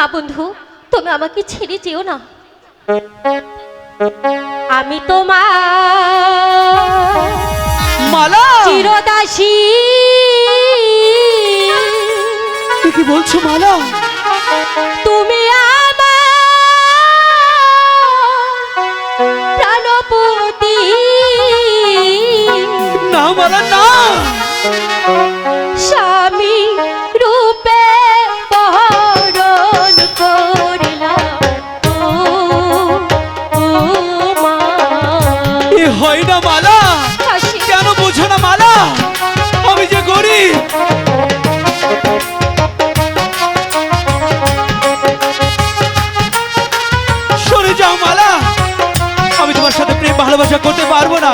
না বন্ধু তুমি আমাকে ছেড়ে যেও না। আমি তোমার চিরদাসী। কি বলছো মালা? তুমি প্রাণপতি। না মালা না! হয় না মালা কেন বোঝো না মালা? আমি যে গরিব। সরে যাও মালা। আমি তোমার সাথে প্রেম ভালোবাসা করতে পারব না।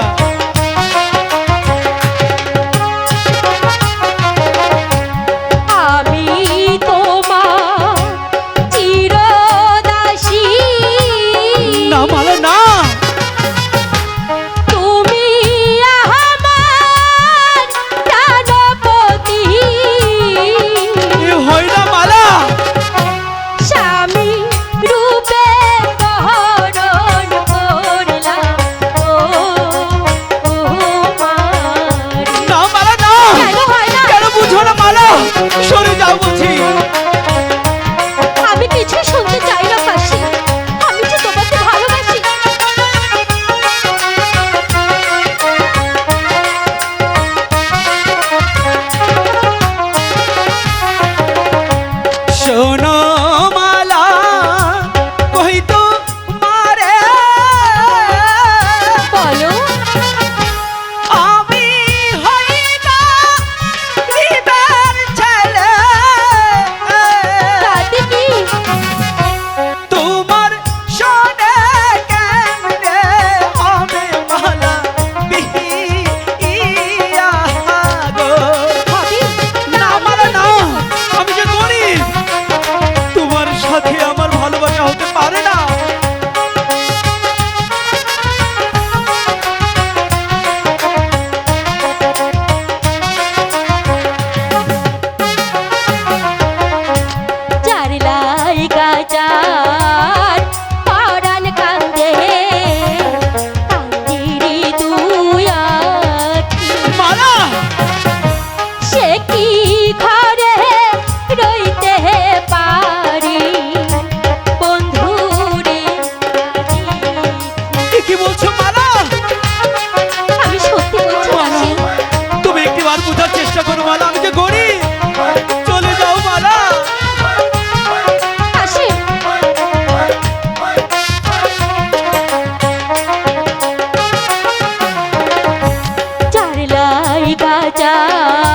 চায়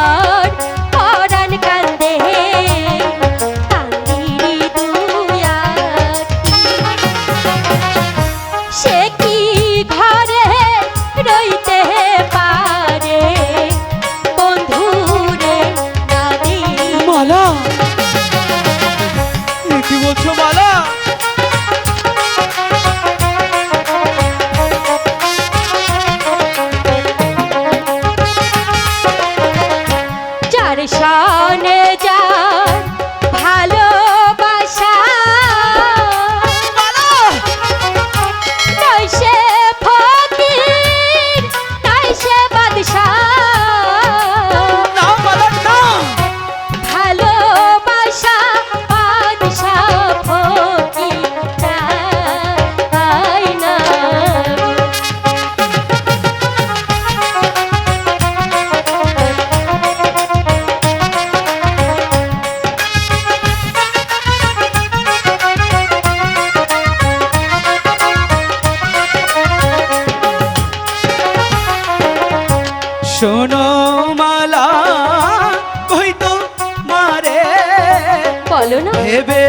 সাথে মালা কই মারে। বলো না। ভেবে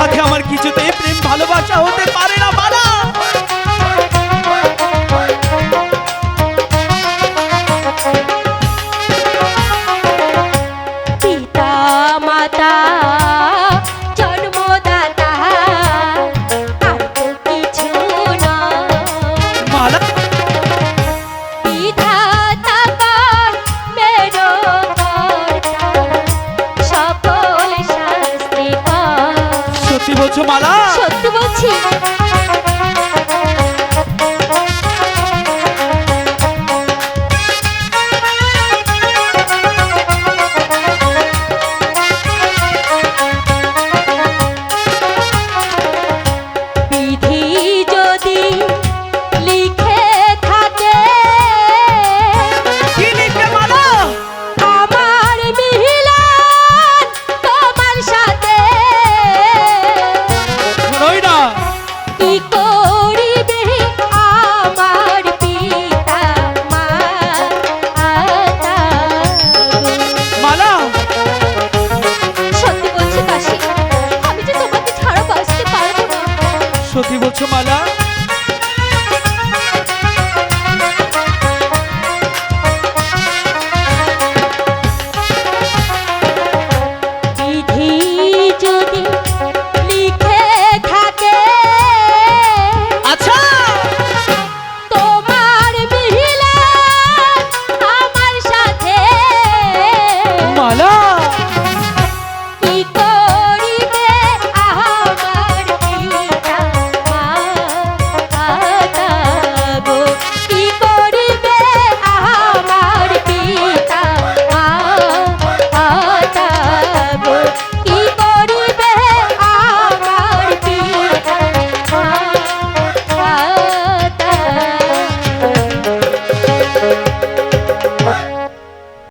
সাথে আমার কিছুতেই প্রেম ভালোবাসা হতে পারে না ショットボ。